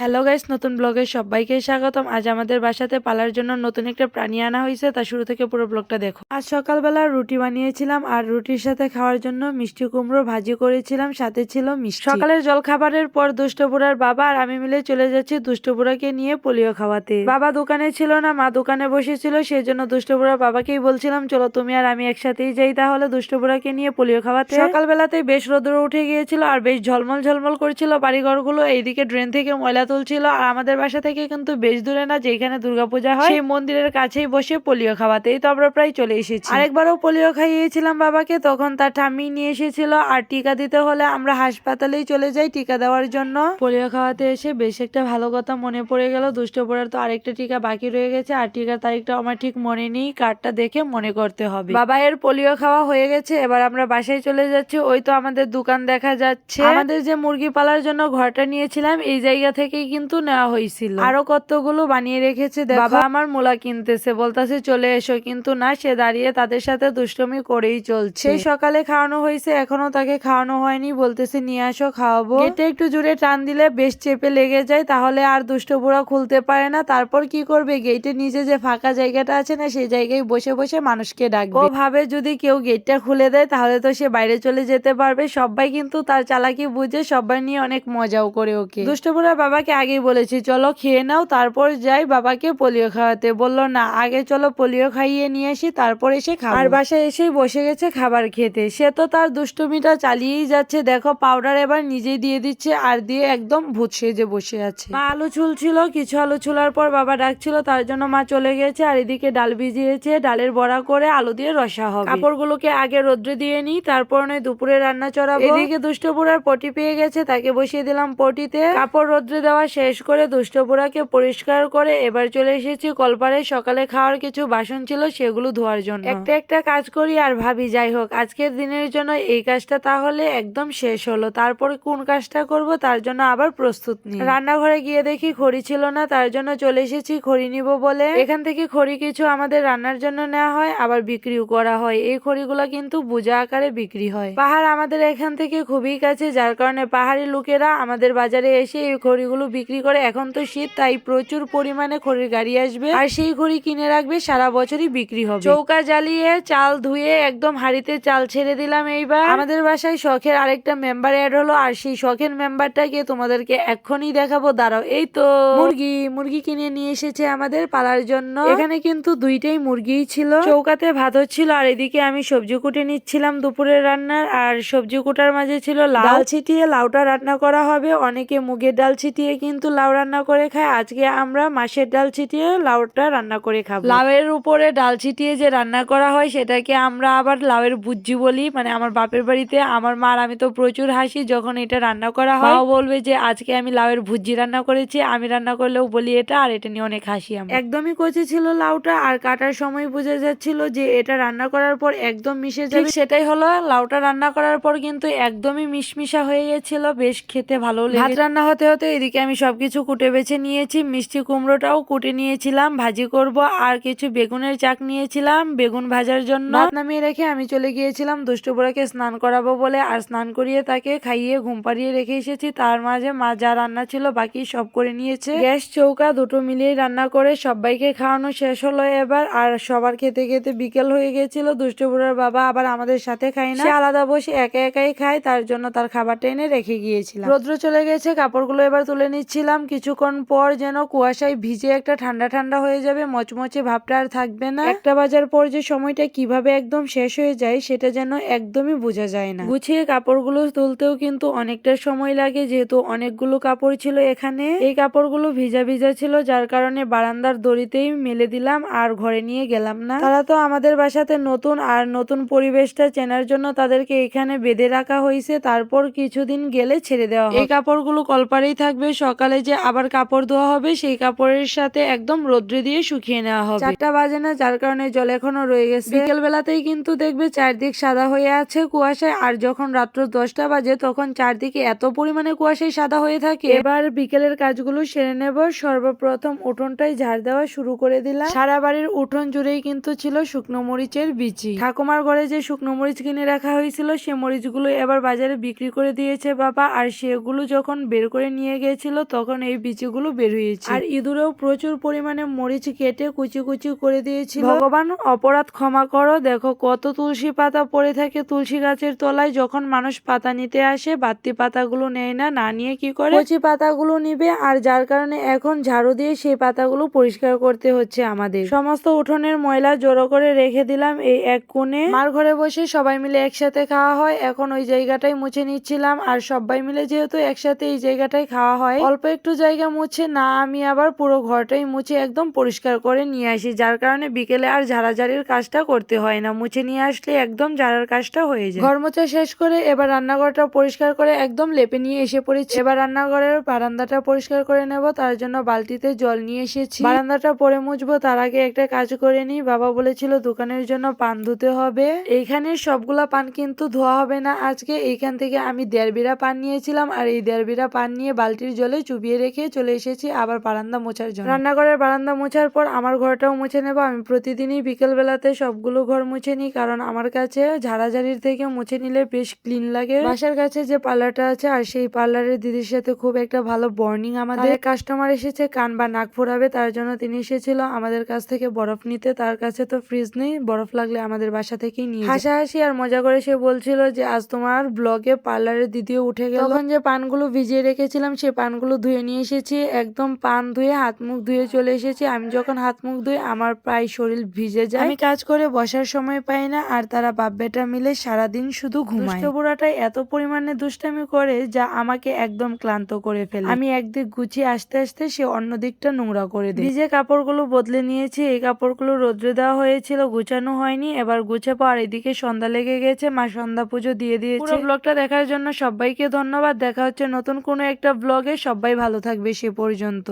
Hello guys নতুন ব্লগে সবাইকে স্বাগতম। আজ আমাদের বাসাতে পালার জন্য নতুন একটা প্রাণী আনা হয়েছে, তা শুরু থেকে পুরো ব্লগটা দেখো। আজ সকালবেলা রুটি বানিয়েছিলাম আর রুটির সাথে খাওয়ার জন্য মিষ্টি কুমড়ো ভাজি করেছিলাম, সাথে ছিল মিষ্টি। সকালের জল খাবারের পর দুষ্টপুরার বাবা আর আমি মিলে চলে যাচ্ছি দুষ্টপুরাকে নিয়ে পোলিও খাওয়াতে। বাবা দোকানে ছিল না, মা দোকানে বসেছিল সেই জন্য দুষ্টপুরার বাবাকেই বলছিলাম, চলো তুমি আর আমি একসাথেই যাই তাহলে দুষ্টপুরাকে নিয়ে পোলিও খাওয়াতে। সকালবেলাতেই বেশ রোদ্র উঠে গিয়েছিল আর বেশ ঝলমল ঝলমল করছিল বাড়িঘরগুলো, এইদিকে ড্রেন থেকে ময়লা তুলছিল আর আমাদের বাসা থেকে কিন্তু বেশ দূরে না যেখানে দুর্গাপূজা হয়, সেই মন্দিরের কাছেই বসে পোলিও খাওয়াতে। তো আমরা প্রায় চলে এসেছি। আরেকবারও পোলিও খাইয়েছিলাম বাবাকে, তখন তার ঠাম্মি নিয়ে এসেছিল আর টিকা দিতে হলে আমরা হাসপাতালেই চলে যাই টিকা দেওয়ার জন্য। পোলিও খাওয়াতে এসে বেশ একটা ভালো কথা মনে পড়ে গেল। দুষ্ট পড়ার তো আরেকটা টিকা বাকি রয়ে গেছে আর টিকার তারিখটা আমার ঠিক মনে নেই, কার্ডটা দেখে মনে করতে হবে। বাবা এর পোলিও খাওয়া হয়ে গেছে, এবার আমরা বাসায় চলে যাচ্ছি। ওই তো আমাদের দোকান দেখা যাচ্ছে। আমাদের যে মুরগি পালার জন্য ঘরটা নিয়েছিলাম, এই জায়গা থেকেই কিন্তু নেওয়া হয়েছিল। আরও কতগুলো বানিয়ে রেখেছে বাবা আমার মূলা কিনতেছে বলতাছে চলে এসো কিন্তু না সে দাঁড়িয়ে তাদের সাথে দুষ্টমি করেই চলছে। সেই সকালে খাওয়ানো হয়েছে এখনও তাকে খাওয়ানো হয়নি বলতেছে নিয়ে আসো খাওয়াবো। গেটে একটু জুড়ে টান দিলে বেশ চেপে লেগে যায় তাহলে আর দুষ্ট বুড়া খুলতে পারে না। তারপর কি করবে? গেটের নিচে যে ফাঁকা জায়গাটা আছে না সেই জায়গায় বসে বসে মানুষকে ডাকবে। ও ভাবে যদি কেউ গেটটা খুলে দেয় তাহলে তো সে বাইরে চলে যেতে পারবে। সবাই কিন্তু তার চালাকি বুঝে সবাই নিয়ে অনেক মজাও করে ওকে। দুষ্টপুরার বাবাকে আগেই বলেছি, চলো খেয়ে নাও, তারপর যাই বাবাকে পোলিও খাওয়াতে। বলল, না, আগে চলো পোলিও খাইয়ে নিয়ে আসি, তারপর এসে খাব। আর বাসায় এসেই বসে গেছে খাবার খেতে। সে তো তার দুষ্টুমিটা চালিয়েই যাচ্ছে, দেখো পাউডার এবার নিজেই দিয়ে দিচ্ছে আর দিয়ে একদম ভূত সেজে বসে আছে। মা আলু ছুলছিল, কিছু আলু ছুলার পর বাবা ডাকছিল, তার জন্য মা চলে গেছে আর এদিকে ডাল ভিজিয়েছে, ডালের বড়া করে আলু দিয়ে রসা হবে। কাপড়গুলোকে আগে রোদ্রে দিয়ে নিই, তারপর নয় দুপুরে রান্না চড়াবো। এদিকে দুষ্টপুরার পটি পেয়ে গেছে, তাকে বসিয়ে দিলাম পটিতে। কাপড় রোদ্রে দেওয়া শেষ করে দুষ্টপুরাকে পরিষ্কার করে এবার চলে এসেছি কলপারে সকালে খাওয়ার কিছু বাসন ছিল, সেগুলো ধোয়ার জন্য। একটা একটা কাজ করি আর ভাবি, যাই হোক, আজকের দিনের জন্য এই কাজটা তাহলে একদম শেষ হলো। তারপরে কোন কাজটা করব তার জন্য আবার প্রস্তুত নিই। রান্নাঘরে গিয়ে দেখি খড়ি ছিল না, তার জন্য চলে এসেছি খড়ি নিব বলে। এখান থেকে খড়ি কিছু আমাদের রান্নার জন্য নেওয়া হয়, আবার বিক্রিও করা হয়। এই খড়িগুলো কিন্তু বোঝা আকারে বিক্রি হয়। পাহাড় আমাদের এখান থেকে খুবই কাছে, যার কারণে পাহাড়ি লোকেরা আমাদের বাজারে এসে এই খড়িগুলো বিক্রি করে এখন তো শীত, তাই প্রচুর পরিমাণে খড়ির গাড়ি আসবে আর সেই খড়ি কিনে রাখবে, সারা বছরই বিক্রি হবে। চৌকা জ্বালিয়ে চাল ধুয়ে একদম হাড়িতে চাল ছেড়ে দিলাম এইবার। আমাদের বাসায় শখের আরেকটা মেম্বার অ্যাড হলো আর সেই শখের মেম্বারটাকে তোমাদেরকে এক্ষুনি দেখাবো। দাঁড়াও, এই তো। মুরগি মুরগি কিনে নিয়ে এসেছে আমাদের পালার জন্য। এখানে কিন্তু দুইটাই মুরগিই ছিল। চৌকাতে ভাত হচ্ছিল আর এদিকে আমি সবজি কুটে নিচ্ছিলাম দুপুরের রান্নার। আর সবজি কুটার মাঝে ছিল লাল ছিটিয়ে লাউটা রান্না করা হবে। অনেকে মুগের ডাল ছিটিয়ে কিন্তু লাউ রান্না করে খায় আজকে আমরা মাছের ডাল ছিটিয়ে লাউটা রান্না করে খাব। লাউয়ের উপরে ডাল ছিটিয়ে যে রান্না করা হয় সেটাকে আমরা আবার লাউয়ের বুজ্জি বলি। মানে আমার বাপের বাড়িতে আমার মা আর আমি তো প্রচুর হাসি যখন এটা রান্না করা হয়। বলবে যে আজকে আমি লাউয়ের ভুজি রান্না করেছি আমি রান্না করলেও বলি এটা আর এটা নিয়ে অনেক হাসি আমি একদমই কচি ছিল লাউটা আর কাটার সময় বোঝা যাচ্ছিল যে এটা রান্না করার পর একদম মিশে যাবে। সেটাই হলো লাউটা রান্না করার পর কিন্তু একদমই মিশমিশা হয়ে গেছিল বেশ খেতে ভালো লাগে ভাত রান্না হতে হতে এদিকে আমি সবকিছু কুটে বেছে নিয়েছি, মিষ্টি কুমড়োটাও কুটে নিয়েছিলাম, ভাজি করব, আর কিছু বেগুনের চাক নিয়েছিলাম, বেগুন ভাজার জন্য। নামিয়ে রেখে আমি চলে গিয়েছিলাম দুষ্টপুরাকে স্নান করাবো বলে, আর স্নান করিয়ে তাকে খাইয়ে ঘুম পাড়িয়ে রেখে এসেছি। তার মাঝে মা যা রান্না ছিল বাকি সব করে নিয়েছে। গ্যাস, চৌকা দুটো মিলিয়ে রান্না করে সবাইকে খাওয়ানো শেষ হলো এবার, আর সবার খেতে খেতে বিকেল হয়ে গেছিল দুষ্টপুরার বাবা আবার আমাদের সাথে খায় না। আলাদা বসে একা একাই খায়, তার জন্য তার খাবারটা এনে রেখে গিয়েছিলাম। রৌদ্র চলে গেছে, কাপড়গুলো এবার তুলে নিচ্ছিলাম। কিছুক্ষণ পর যেন কুয়াশায় ভিজে একটা ঠান্ডা ঠান্ডা হয়ে যাবে, মচমচে ভাবটা আর থাকবে না। একটা বাজার পর যে সময়টা কীভাবে একদম শেষ হয়ে যায়, সেটা যেন একদমই বোঝা যায় না। গুছিয়ে কাপড়গুলো তুলতেও কিন্তু অনেকটা সময় লাগে, যেহেতু অনেকগুলো কাপড় ছিল এখানে। এই কাপড়গুলো ভিজা ভিজা ছিল, যার কারণে বারান্দার দড়িতেই মেলে দিলাম আর ঘরে নিয়ে গেলাম না। তারা তো আমাদের বাসাতে নতুন আর নতুন পরিবেশটা চেনার জন্য তাদেরকে এখানে বেঁধে রাখা হয়েছে। তারপর কিছুদিন গেলে ছেড়ে দেওয়া এই কাপড়গুলো কলপারেই থাকবে সকালে যে আবার কাপড় ধোয়া হবে সেই কাপড়ের সাথে একদম রোদ্রে দিয়ে শুকিয়ে নেওয়া হবে। চারটা বাজে না যার কারণে জল এখনও রয়ে গেছে। বিকেল বেলাতেই কিন্তু দেখবে চারদিক সাদা হয়ে আছে কুয়াশায় আর যখন রাত্র দশটা বাজে তখন চারদিকে এত পরিমাণে কুয়াশায় সাদা হয়ে থাকে। এবার বিকেলের কাজগুলো সেরে নেব। সর্বপ্রথম উঠোনটাই ঝাড় দেওয়া শুরু করে দিলাম। সারা বাড়ির উঠোন জুড়েই কিন্তু ছিল শুকনো মরিচের বিচি। ঠাকুমার ঘরে যে শুকনো মরিচ কিনে রাখা হয়েছিল সে মরিচগুলো এবার বাজারে বিক্রি করে দিয়েছে বাবা আর সেগুলো যখন বের করে নিয়ে গেছে ছিল তখন এই বিচিগুলো বের হয়েছে। আর ইঁদুরেও প্রচুর পরিমাণে মরিচ কেটে কুচি কুচি করে দিয়েছিল। ভগবান অপরাধ ক্ষমা করো। দেখো কত তুলসী পাতা পড়ে থাকে তুলসী গাছের তলায়। যখন মানুষ পাতা নিতে আসে বাড়তি পাতাগুলো নেয় না না নিয়ে কি করে? কচি পাতাগুলো নিবে আর যার কারণে এখন ঝাড়ু দিয়ে সেই পাতাগুলো পরিষ্কার করতে হচ্ছে আমাদের। সমস্ত উঠোনের ময়লা জড়ো করে রেখে দিলাম এই এক কোণে। মার ঘরে বসে সবাই মিলে একসাথে খাওয়া হয়। এখন ওই জায়গাটাই মুছে নিচ্ছিলাম। আর সবাই মিলে যেহেতু একসাথে এই জায়গাটাই খাওয়া হয় অল্প একটু জায়গা মুছে না আমি আবার পুরো ঘরটাই মুছে একদম পরিষ্কার করে নিয়ে আসি যার কারণে বিকেলে আর ঝাড়াঝাড়ির কাজটা করতে হয় না। মুছে নিয়ে আসলে একদম ঝাড়ার কাজটা হয়ে যায়। ঘর মোছা শেষ করে এবার রান্নাঘরটা পরিষ্কার করে একদম লেপে নিয়ে এসে পড়েছি। এবার রান্নাঘরের বারান্দাটা পরিষ্কার করে নেব তার জন্য বালতিতে জল নিয়ে এসেছি। বারান্দাটা পরে মুছবো তার আগে একটা কাজ করে নিই। বাবা বলেছিল দোকানের জন্য পান ধুতে হবে। এইখানে সবগুলা পান কিন্তু ধোয়া হবে না। আজকে এইখান থেকে আমি দেড় বিড়া পান নিয়েছিলাম আর এই দেড় বিড়া পান নিয়ে বালতির জলে চুবিয়ে রেখে চলে এসেছি আবার বারান্দা মোছার জন্য। রান্নাঘরের বারান্দা মোছার পর আমার ঘরটাও মুছে নেব। আমি প্রতিদিনই বিকেল বেলাতে সবগুলো ঘর মুছে নিই কারণ আমার কাছে ঝাড়াঝাড়ির থেকে মুছে নিলে বেশ ক্লিন লাগে। বাসার কাছে যে পার্লারটা আছে আর সেই পার্লারের দিদির সাথে খুব একটা ভালো বর্নিং আমাদের কাস্টমার এসেছে কান বা নাক ফোরাবে তার জন্য তিনি এসেছিল। আমাদের কাছ থেকে বরফ নিতে তার কাছে তো ফ্রিজ নেই বরফ লাগলে আমাদের বাসা থেকেই নিয়ে। হাসাহাসি আর মজা করে সে বলছিল যে আজ তোমার ব্লগে পার্লারের দিদিও উঠে গেল। তখন যে পানগুলো ভিজিয়ে রেখেছিলাম সেই পানগুলো ধুয়ে নিয়ে এসেছি একদম পান ধুয়ে হাত মুখ ধুয়ে চলে এসেছি। আমি যখন হাত মুখ ধুই আমার প্রায় শরীর ভিজে যায়। আমি কাজ করে বসার সময় পাই না আর তারা বাপ বেটা মিলে সারাদিন শুধু ঘুমায়। বুড়াটাই এত পরিমাণে দুষ্টামি করে যা আমাকে একদম ক্লান্ত করে ফেলে। আমি একদিক গুছিয়ে আসতে আসতে সে অন্য দিকটা নোংরা করে দেয় ভিজে কাপড়গুলো বদলে নিয়েছি এই কাপড়গুলো রোদ্রে দেওয়া হয়েছিল গুছানো হয়নি। এবার গুছাবো আর এদিকে সন্ধ্যা লেগে গেছে মা সন্ধ্যা পুজো দিয়ে দিয়েছে। পুরো ব্লগটা দেখার জন্য সবাইকে ধন্যবাদ। দেখা হচ্ছে নতুন কোনো একটা ব্লগে সবাই ভালো থাকবে সে পর্যন্ত।